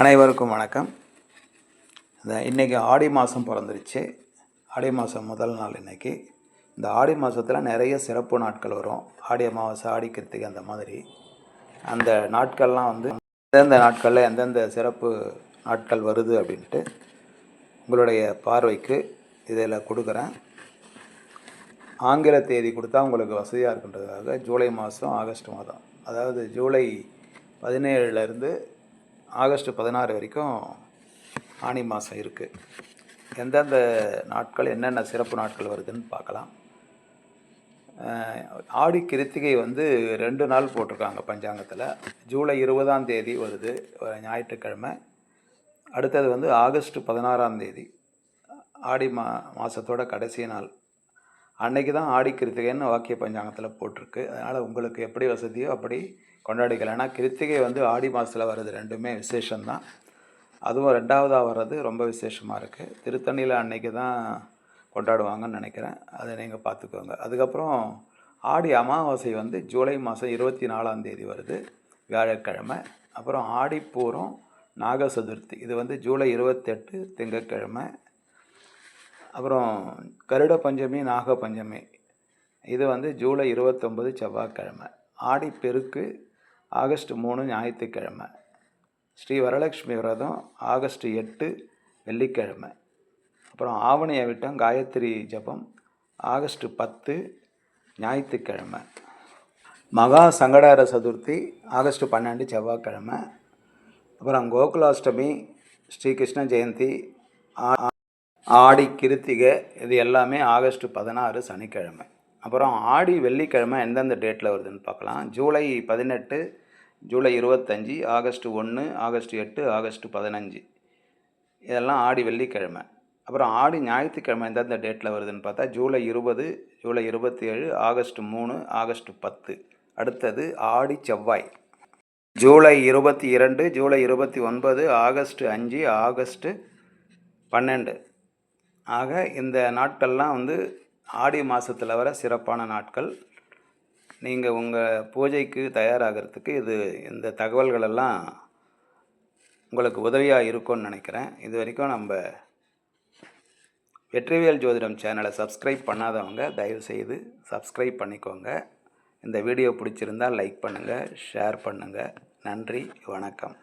அனைவருக்கும் வணக்கம். இந்த இன்றைக்கி ஆடி மாதம் பிறந்துருச்சு. ஆடி மாதம் முதல் நாள் இன்றைக்கி இந்த ஆடி மாதத்தில் நிறைய சிறப்பு நாட்கள் வரும். ஆடி அமாவாசை ஆடி கிருத்திகை அந்த மாதிரி. அந்த நாட்கள்லாம் வந்து எந்தெந்த நாட்களில் எந்தெந்த சிறப்பு நாட்கள் வருது அப்படின்ட்டு உங்களுடைய பார்வைக்கு இதில் கொடுக்குறேன். ஆங்கில தேதி கொடுத்தா உங்களுக்கு வசதியாக இருக்குன்றதுக்காக ஜூலை மாதம் ஆகஸ்ட் மாதம். அதாவது ஜூலை பதினேழுலேருந்து ஆகஸ்ட் பதினாறு வரைக்கும் ஆனி மாதம் இருக்குது எந்தெந்த நாட்கள் என்னென்ன சிறப்பு நாட்கள் வருதுன்னு பார்க்கலாம். ஆடி கிருத்திகை வந்து ரெண்டு நாள் போட்டிருக்காங்க பஞ்சாங்கத்தில். ஜூலை இருபதாம் தேதி வருது ஞாயிற்றுக்கிழமை. அடுத்தது வந்து ஆகஸ்ட் பதினாறாம் தேதி ஆடி மா மாதத்தோட கடைசி நாள். அன்னைக்கு தான் ஆடி கிருத்திகைன்னு வாக்கிய பஞ்சாங்கத்தில் போட்டிருக்கு. அதனால் உங்களுக்கு எப்படி வசதியோ அப்படி கொண்டாடிக்கலாம் ஏன்னா கிருத்திகை வந்து ஆடி மாதத்தில் வர்றது ரெண்டுமே விசேஷம்தான். அதுவும் ரெண்டாவதாக வர்றது ரொம்ப விசேஷமாக இருக்குது திருத்தணியில் அன்னைக்கு தான் கொண்டாடுவாங்கன்னு நினைக்கிறேன். அதை நீங்கள் பார்த்துக்கோங்க. அதுக்கப்புறம் ஆடி அமாவாசை வந்து ஜூலை மாதம் இருபத்தி நாலாம் தேதி வருது வியாழக்கிழமை. அப்புறம் ஆடிப்பூரம் நாக சதுர்த்தி இது வந்து ஜூலை இருபத்தெட்டு திங்கட்கிழமை. அப்புறம் கருட பஞ்சமி நாக பஞ்சமி. இது வந்து ஜூலை இருபத்தொம்பது செவ்வாய்க்கிழமை. ஆடிப்பெருக்கு ஆகஸ்ட் மூணு ஞாயிற்றுக்கிழமை. ஸ்ரீ வரலட்சுமி விரதம் ஆகஸ்ட் எட்டு வெள்ளிக்கிழமை. அப்புறம் ஆவணியை விட்டம் காயத்ரி ஜபம் ஆகஸ்ட் பத்து ஞாயிற்றுக்கிழமை. மகா சங்கடார சதுர்த்தி ஆகஸ்ட் பன்னெண்டு செவ்வாய்க்கிழமை. அப்புறம் கோகுலாஷ்டமி ஸ்ரீகிருஷ்ண ஜெயந்தி ஆ- ஆடி கிருத்திகை இது எல்லாமே ஆகஸ்ட் பதினாறு சனிக்கிழமை. அப்புறம் ஆடி வெள்ளிக்கிழமை எந்தெந்த டேட்டில் வருதுன்னு பார்க்கலாம். ஜூலை பதினெட்டு ஜூலை இருபத்தஞ்சி ஆகஸ்ட் ஒன்று ஆகஸ்ட் எட்டு ஆகஸ்ட் பதினஞ்சு. இதெல்லாம் ஆடி வெள்ளிக்கிழமை. அப்புறம் ஆடி ஞாயிற்றுக்கிழமை எந்தெந்த டேட்டில் வருதுன்னு பார்த்தா ஜூலை இருபது ஜூலை இருபத்தி ஏழு ஆகஸ்ட் மூணு ஆகஸ்ட் பத்து. அடுத்தது ஆடி செவ்வாய். ஜூலை இருபத்தி இரண்டு ஜூலை இருபத்தி ஒன்பது ஆகஸ்ட் அஞ்சு ஆகஸ்ட்டு பன்னெண்டு. ஆக இந்த நாட்கள்லாம் வந்து ஆடி மாதத்தில் வர சிறப்பான நாட்கள். நீங்கள் உங்கள் பூஜைக்கு தயாராகிறதுக்கு இது இந்த தகவல்களெல்லாம் உங்களுக்கு உதவியாக இருக்கும்னு நினைக்கிறேன். இது வரைக்கும் நம்ம வெற்றிவேல் ஜோதிடம் சேனலை சப்ஸ்கிரைப் பண்ணாதவங்க தயவுசெய்து சப்ஸ்கிரைப் பண்ணிக்கோங்க. இந்த வீடியோ பிடிச்சிருந்தால் லைக் பண்ணுங்கள் ஷேர் பண்ணுங்கள் நன்றி வணக்கம்.